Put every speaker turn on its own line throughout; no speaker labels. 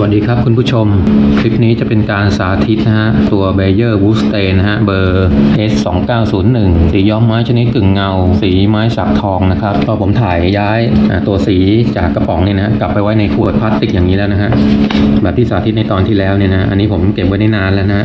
วัสดีครับคุณผู้ชม คลิปนี้จะเป็นการสาธิตนะฮะ ตัวเบเยอร์วูสเตนนะฮะ เบอร์ S 2 9 0 1สีย้อมไม้ชนิดกึ่งเงา สีไม้สักทองนะครับก็ผมถ่ายย้ายตัวสีจากกระป๋องเนี่ยนะกลับไปไว้ในขวดพลาสติกอย่างนี้แล้วนะฮะ แบบที่สาธิตในตอนที่แล้วเนี่ยนะอันนี้ผมเก็บไว้ได้นานแล้วนะ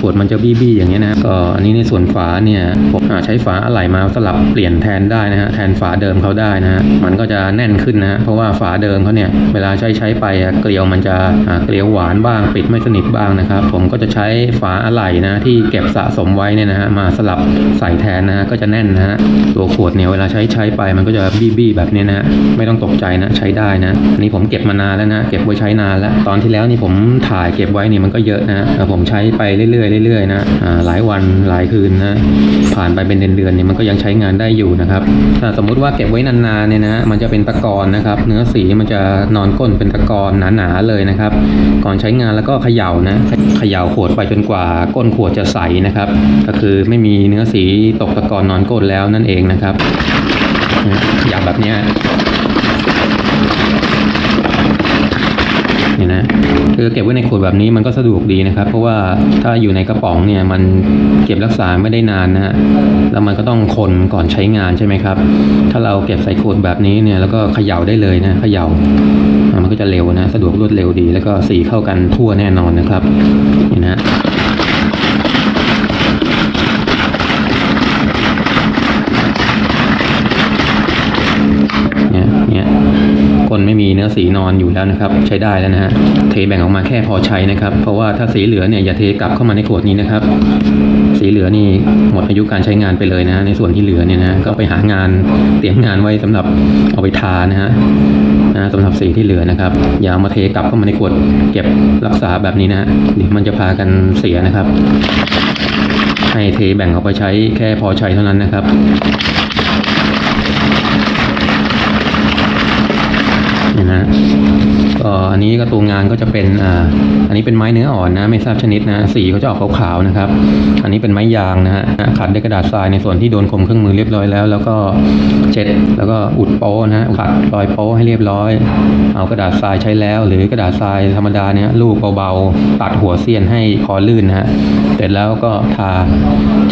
ขวดมันจะบี้ๆอย่างเงี้นะก็อันนี้ในส่วนฝาเนี่ยผมใช้ฝาอะไหล่มาสลับเปลี่ยนแทนได้นะฮะแทนฝาเดิมเขาได้นะฮะมันก็จะแน่นขึ้นนะฮะเพราะว่าฝาเดิมเขาเนี่ยเวลาใช้ใช้ไปอะเกลียวมันจะเกลียวหวานบ้างปิดไม่สนิทบ้างนะครับ ผมก็จะใช้ฝาอะไหล่นะที่เก็บสะสมไว้เนี่ยนะฮะมาสลับใส่แทนนะฮะก็จะแน่นนะฮะตัวขวดเนี่ยเวลาใช้ใช้ไปมันก็จะบี้ๆแบบนี้นะฮะไม่ต้องตกใจนะใช้ได้นะอันนี้ผมเก็บมานานแล้วนะเก็บไว้ใช้นานแล้ว ตอนที่แล้วนี่ผมถ่ายเก็บไว้นี่มันก็เยอะนะแต่ผมใช้ไปเรื่อยๆเรื่อยๆนะหลายวันหลายคืนนะผ่านไปเป็นเดือนๆเนี่ยมันก็ยังใช้งานได้อยู่นะครับถ้าสมมุติว่าเก็บไว้นานๆเนี่ยนะมันจะเป็นตะกอนนะครับ เนื้อสีมันจะนอนก้นเป็นตะกอนหนาๆเลยนะครับ ก่อนใช้งานแล้วก็เขย่านะเขย่าขวดไปจนกว่าก้นขวดจะใสนะครับ ก็คือไม่มีเนื้อสีตกตะกอนนอนก้นแล้วนั่นเองนะครับนะเขย่าแบบนี้ย เนี่ยนะคือเก็บไว้ในขวดแบบนี้มันก็สะดวกดีนะครับ เพราะว่าถ้าอยู่ในกระป๋องเนี่ยมันเก็บรักษาไม่ได้นานนะฮะแล้วมันก็ต้องคนก่อนใช้งานใช่ไหมครับ ถ้าเราเก็บใส่ขวดแบบนี้เนี่ยแล้วก็เขย่าได้เลยนะเขย่าอ่ามันก็จะเร็วนะ สะดวกรวดเร็วดี แล้วก็สีเข้ากันทั่วแน่นอนนะครับนี่นะ เนื้อสีนอนอยู่แล้วนะครับ ใช้ได้แล้วนะฮะเทแบ่งออกมาแค่พอใช้นะครับ เพราะว่าถ้าสีเหลือเนี่ยอย่าเทกลับเข้ามาในขวดนี้นะครับ สีเหลือนี่หมดอายุการใช้งานไปเลยนะในส่วนที่เหลือเนี่ยนะก็ไปหางานเตรียมงานไว้สำหรับเอาไปทานะฮะนะสำหรับสีที่เหลือนะครับ อย่าเอามาเทกลับเข้ามาในขวดเก็บรักษาแบบนี้นะฮะเดี๋ยวมันจะพากันเสียนะครับ ให้เทแบ่งออกไปใช้แค่พอใช้เท่านั้นนะครับ นะฮะ ก็อันนี้ก็ตัวงานก็จะเป็นอ่าอันนี้เป็นไม้เนื้ออ่อนนะไม่ทราบชนิดนะสีเขาจะออกขาวๆนะครับ อันนี้เป็นไม้ยางนะฮะขัดด้วยกระดาษทรายในส่วนที่โดนคมเครื่องมือเรียบร้อยแล้ว แล้วก็เช็ดแล้วก็อุดโป้นะฮะขัดรอยโป้ให้เรียบร้อย เอากระดาษทรายใช้แล้ว หรือกระดาษทรายธรรมดาเนี่ยลูบเบาๆตัดหัวเสี้ยนให้พอลื่นนะฮะเสร็จแล้วก็ทา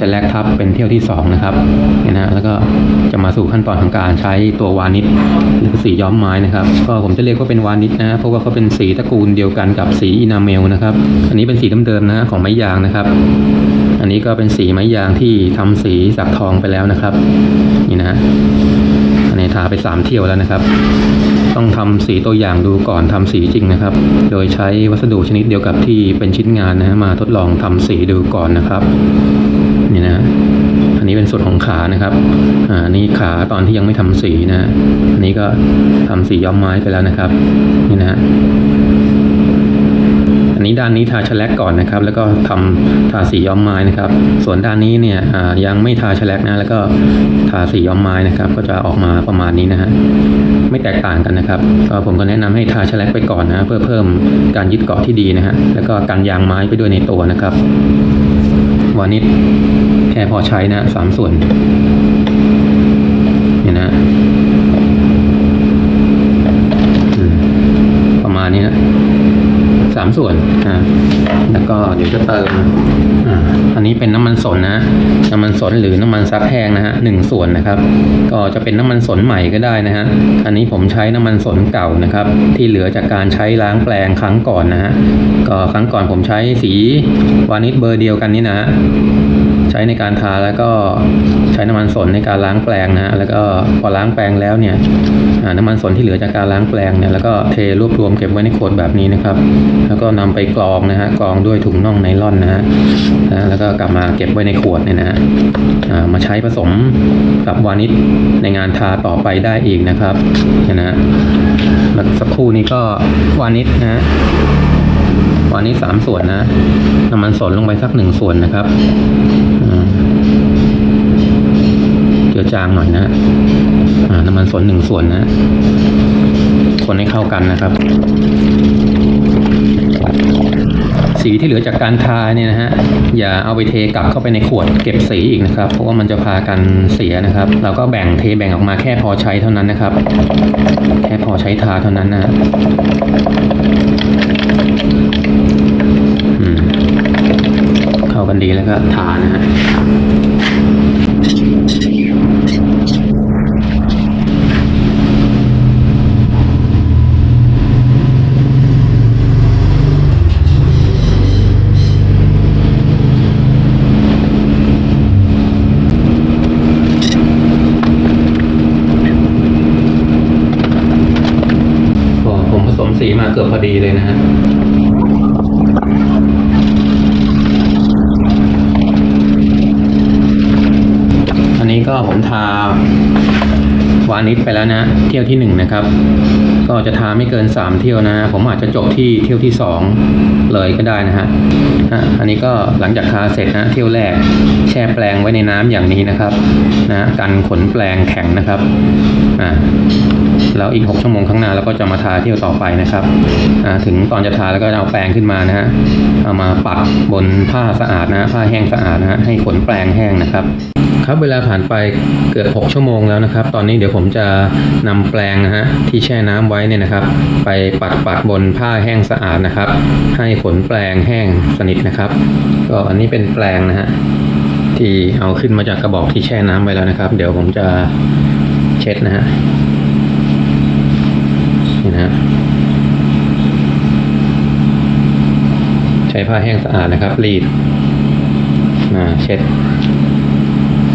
จะแลกทับเป็นเที่ยวที่สองนะครับเนี่ยนะฮะแล้วก็จะมาสู่ขั้นตอนของการใช้ตัววานิชหรือสีย้อมไม้นะครับ ก็ผมจะเรียกว่าเป็นวานิชนะราะว่าเขาเป็นสีตระกูลเดียวกันกับสีอินาเมลนะครับ อันนี้เป็นสีเดิมๆนะฮะของไม้ยางนะครับ อันนี้ก็เป็นสีไม้ยางที่ทำสีสักทองไปแล้วนะครับ นี่นะฮะอันนี้ทาไปสามเที่ยวแล้วนะครับ ต้องทำสีตัวอย่างดูก่อนทำสีจริงนะครับ โดยใช้วัสดุชนิดเดียวกับที่เป็นชิ้นงานนะฮะมาทดลองทำสีดูก่อนนะครับ นี่นะ เป็นส่วนของขานะครับอ่านี่ขาตอนที่ยังไม่ทำสีนะอันนี้ก็ทำสีย้อมไม้ไปแล้วนะครับ นี่นะอันนี้ด้านนี้ทาแลกก่อนนะครับ แล้วก็ทำทาสีย้อมไม้นะครับ ส่วนด้านนี้เนี่ยอ่ายังไม่ทาแลกนะ แล้วก็ทาสีย้อมไม้นะครับ ก็จะออกมาประมาณนี้นะฮะไม่แตกต่างกันนะครับ ก็ผมก็แนะนำให้ทาแลกไปก่อนนะเพื่อเพิ่มการยึดเกาะที่ดีนะฮะแล้วก็กันยางไม้ไปด้วยในตัวนะครับวานิช ค่พอใช้นะสามส่วนเนี่ยนะประมาณนี้นะสามส่วนอ่าแล้วก็เดี๋ยวจะเติมอ่าอันนี้เป็นน้ำมันสนนะ น้ำมันสนหรือน้ำมันซักแห้งนะฮะหนึ่งส่วนนะครับ ก็จะเป็นน้ำมันสนใหม่ก็ได้นะฮะ อันนี้ผมใช้น้ำมันสนเก่านะครับ ที่เหลือจากการใช้ล้างแปลงครั้งก่อนนะฮะ ก็ครั้งก่อนผมใช้สีวานิชเบอร์เดียวกันนี่นะฮะ ช้ในการทาแล้วก็ใช้น้ำมันสนในการล้างแปลงนะฮะแล้วก็พอล้างแปลงแล้วเนี่ยน้ำมันสนที่เหลือจากการล้างแปลงเนี่ยแล้วก็เทรวบรวมเก็บไว้ในขวดแบบนี้นะครับ แล้วก็นำไปกรองนะฮะกรองด้วยถุงน่องไนล่อนนะฮะแล้วก็กลับมาเก็บไว้ในขวดเนี่ยนะฮะมาใช้ผสมกับวานิชในงานทาต่อไปได้อีกนะครับนะฮะแล้วสักครู่นี้ก็วานิชนะฮะวันนี้สามส่วนนะน้ำมันสนลงไปสักหนึ่งส่วนนะครับ จางหน่อยนะน้ำมันสนหนึ่งส่วนนะ คนให้เข้ากันนะครับ สีที่เหลือจากการทาเนี่ยนะฮะอย่าเอาไปเทกลับเข้าไปในขวดเก็บสีอีกนะครับ เพราะว่ามันจะพากันเสียนะครับ เราก็แบ่งเทแบ่งออกมาแค่พอใช้เท่านั้นนะครับ แค่พอใช้ทาเท่านั้นนะเข้ากันดีแล้วก็ทานะฮะ เกือบพอดีเลยนะฮะอันนี้ก็ผมทา วานิชไปแล้วนะ เที่ยวที่หนึ่งนะครับ ก็จะทาไม่เกินสามเที่ยวนะ ผมอาจจะจบที่เที่ยวที่สองเลยก็ได้นะฮะอันนี้ก็หลังจากทาเสร็จนะเที่ยวแรกแช่แปลงไว้ในน้ำอย่างนี้นะครับนะกันขนแปลงแข็งนะครับอ่าแล้วอีก 6 ชั่วโมงข้างหน้าเราก็จะมาทาเที่ยวต่อไปนะครับอ่าถึงตอนจะทาแล้วก็เอาแปรงขึ้นมานะฮะเอามาปัดบนผ้าสะอาดนะผ้าแห้งสะอาดนะฮะให้ขนแปรงแห้งนะครับ ครับเวลาผ่านไปเกือบ 6 ชั่วโมงแล้วนะครับ ตอนนี้เดี๋ยวผมจะนำแปรงนะฮะที่แช่น้ำไว้เนี่ยนะครับ ไปปัดปัดบนผ้าแห้งสะอาดนะครับ ให้ขนแปรงแห้งสนิทนะครับ ก็อันนี้เป็นแปรงนะฮะที่เอาขึ้นมาจากกระบอกที่แช่น้ำไว้แล้วนะครับ เดี๋ยวผมจะเช็ดนะฮะนี่นะฮะใช้ผ้าแห้งสะอาดนะครับรีดมาเช็ด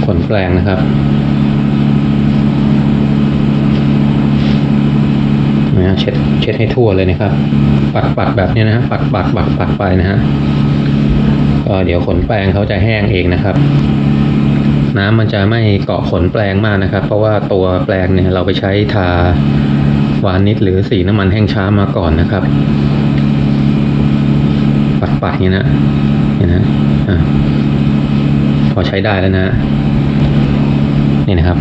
ขนแปลงนะครับนะเช็ดเช็ดให้ทั่วเลยนะครับ ปัดปัดแบบนี้นะฮะปัดปัดปัดปัดไปนะฮะก็เดี๋ยวขนแปลงเขาจะแห้งเองนะครับ น้ำมันจะไม่เกาะขนแปลงมากนะครับ เพราะว่าตัวแปลงเนี่ยเราไปใช้ทาวานิชหรือสีน้ำมันแห้งช้ามาก่อนนะครับ ปัดปัดๆอย่างนี้นะนี่นะะพอใช้ได้แล้วนะ นี่นะครับ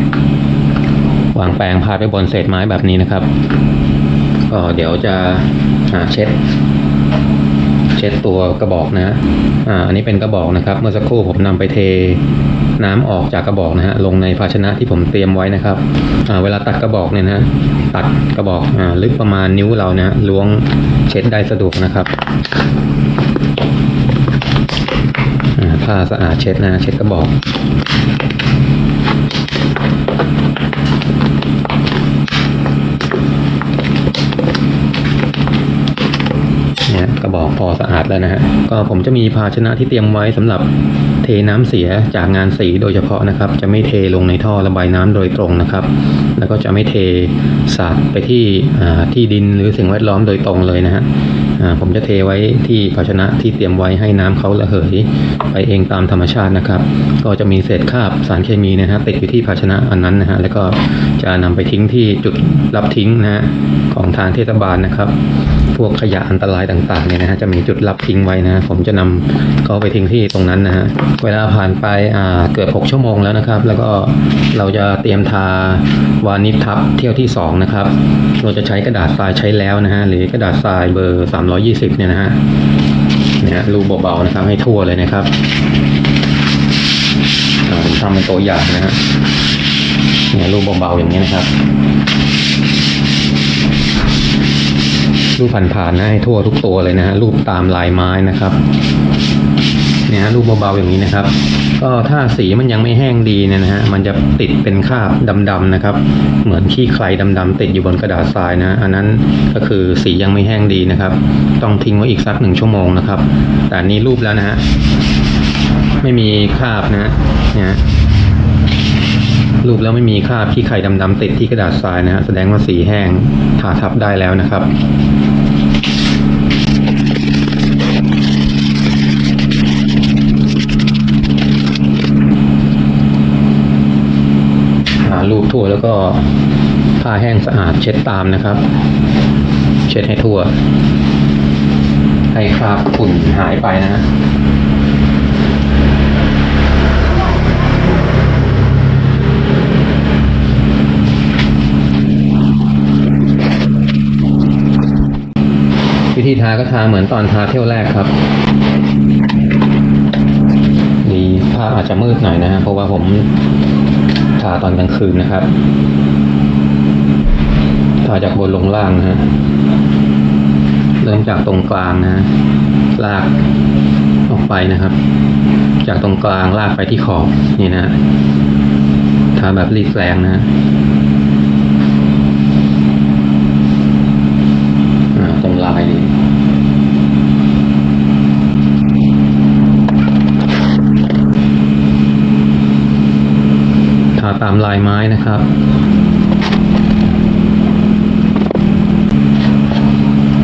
วางแปรงพาดไว้บนเศษไม้แบบนี้นะครับก็เดี๋ยวจะอาเช็ด เช็ดตัวกระบอกนะฮะอ่าอันนี้เป็นกระบอกนะครับ เมื่อสักครู่ผมนำไปเทน้ำออกจากกระบอกนะฮะลงในภาชนะที่ผมเตรียมไว้นะครับอ่าเวลาตัดกระบอกเนี่ยนะตัดกระบอกอ่าลึกประมาณนิ้วเรานะฮะล้วงเช็ดได้สะดวกนะครับอ่าผ้าสะอาดเช็ดนะเช็ดกระบอก เนี่ยกระบอกพอสะอาดแล้วนะฮะ ก็ผมจะมีภาชนะที่เตรียมไว้สำหรับ เทน้ำเสียจากงานสีโดยเฉพาะนะครับ จะไม่เทลงในท่อระบายน้ำโดยตรงนะครับ แล้วก็จะไม่เทสาดไปที่ที่ดินหรือสิ่งแวดล้อมโดยตรงเลยนะฮะผมจะเทไว้ที่ภาชนะที่เตรียมไว้ให้น้ำเขาระเหย ไปเองตามธรรมชาตินะครับ ก็จะมีเศษคราบสารเคมีนะฮะติดอยู่ที่ภาชนะอันนั้นนะฮะแล้วก็จะนำไปทิ้งที่จุดรับทิ้งนะฮะของทางเทศบาลนะครับ วกขยะอันตรายต่างๆเนี่ยนะฮะจะมีจุดรับทิ้งไว้นะผมจะนำเขาไปทิ้งที่ตรงนั้นนะฮะเวลาผ่านไปอ่าเกือบ6ชั่วโมงแล้วนะครับ แล้วก็เราจะเตรียมทาวานิชทับเที่ยวที่สองนะครับเราจะใช้กระดาษทรายใช้แล้วนะฮะหรือกระดาษทรายเบอร์ 320เนี่ยนะฮะเนี่ยฮะรูเบาๆนะครับให้ทั่วเลยนะครับผมทำเป็นตัวอย่างนะฮะเนี่ยรูเบาๆอย่างนี้นะครับ รูปผ่านๆนะให้ทั่วทุกตัวเลยนะฮะรูปตามลายไม้นะครับเนี่ยฮะรูปเบาๆอย่างนี้นะครับ ก็ถ้าสีมันยังไม่แห้งดีเนี่ยนะฮะมันจะติดเป็นคราบดำๆนะครับ เหมือนขี้ใครดำๆติดอยู่บนกระดาษทรายนะอันนั้นก็คือสียังไม่แห้งดีนะครับ ต้องทิ้งไว้อีกสักหนึ่งชั่วโมงนะครับ แต่นี้รูปแล้วนะฮะไม่มีคราบนะฮะเนี่ยฮะรูปแล้วไม่มีคราบขี้ไข่ดำๆติดที่กระดาษทรายนะฮะแสดงว่าสีแห้งทาทับได้แล้วนะครับ หา รูปทั่วแล้วก็ผ้าแห้งสะอาดเช็ดตามนะครับ เช็ดให้ทั่ว ให้คราบฝุ่นหายไปนะฮะวิธีทาก็ทาเหมือนตอนทาเที่ยวแรกครับ ดีภาพอาจจะมืดหน่อยนะฮะเพราะว่าผม ทาตอนกลางคืนนะครับทาจากบนลงล่างนะฮะเริ่มจากตรงกลางนะลากออกไปนะครับ จากตรงกลางลากไปที่ขอบนี่นะฮะทาแบบรีดแรงนะตรงลายนี่ ทา ตามลายไม้นะครับ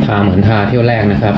ทาเหมือนทาเที่ยวแรกนะครับ